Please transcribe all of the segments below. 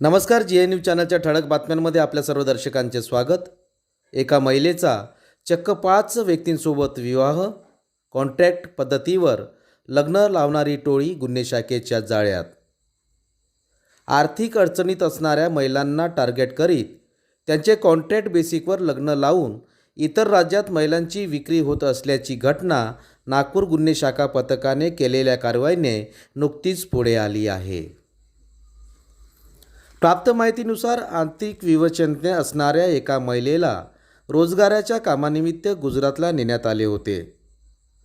नमस्कार G N news चॅनलच्या ठळक बातम्यांमध्ये आपल्या सर्व दर्शकांचे स्वागत. एका महिलेचा चक्क पाच व्यक्तींसोबत विवाह कॉन्ट्रॅक्ट पद्धतीवर लग्न लावणारी टोळी गुन्हे शाखेच्या जाळ्यात. आर्थिक अडचणीत असणाऱ्या महिलांना टार्गेट करीत त्यांचे कॉन्ट्रॅक्ट बेसिकवर लग्न लावून इतर राज्यात महिलांची विक्री होत असल्याची घटना नागपूर गुन्हे शाखा पथकाने केलेल्या कारवाईने नुकतीच पुढे आली आहे. प्राप्त माहितीनुसार आर्थिक विवचनने असणाऱ्या एका महिलेला रोजगाराच्या कामानिमित्त गुजरातला नेण्यात आले होते.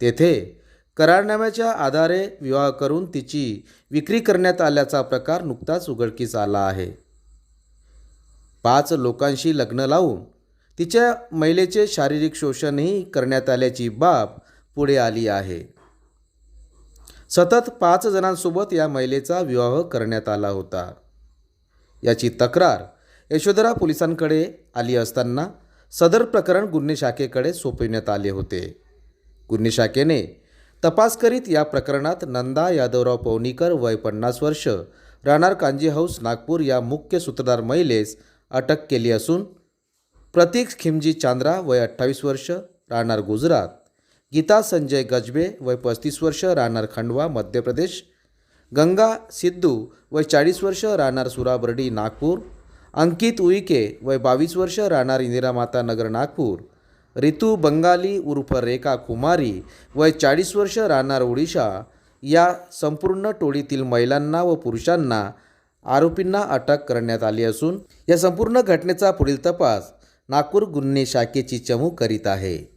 तेथे करारनाम्याच्या आधारे विवाह करून तिची विक्री करण्यात आल्याचा प्रकार नुकताच उघडकीस आला आहे. पाच लोकांशी लग्न लावून तिच्या महिलेचे शारीरिक शोषणही करण्यात आल्याची बाब पुढे आली आहे. सतत पाच जणांसोबत या महिलेचा विवाह करण्यात आला होता. याची तक्रार यशोधरा पोलिसांकडे आली असताना सदर प्रकरण गुन्हे शाखेकडे सोपविण्यात आले होते. गुन्हे शाखेने तपास करीत या प्रकरणात नंदा यादवराव पवनीकर वय पन्नास वर्ष राहणार कांजी हाऊस नागपूर या मुख्य सूत्रधार महिलेस अटक केली असून प्रतीक खिमजी चांद्रा वय अठ्ठावीस वर्ष राहणार गुजरात. गीता संजय गजबे वय पस्तीस वर्ष राहणार खंडवा मध्य प्रदेश. गंगा सिद्धू वय चाळीस वर्ष राहणार सुराबर्डी नागपूर. अंकित उईके वय बावीस वर्ष राहणार इंदिरामाता नगर नागपूर. रितू बंगाली उर्फ रेखा कुमारी वय चाळीस वर्ष राहणार ओडिशा. या संपूर्ण टोळीतील महिलांना व पुरुषांना आरोपींना अटक करण्यात आली असून या संपूर्ण घटनेचा पुढील तपास नागपूर गुन्हे शाखेची चमू करीत आहे.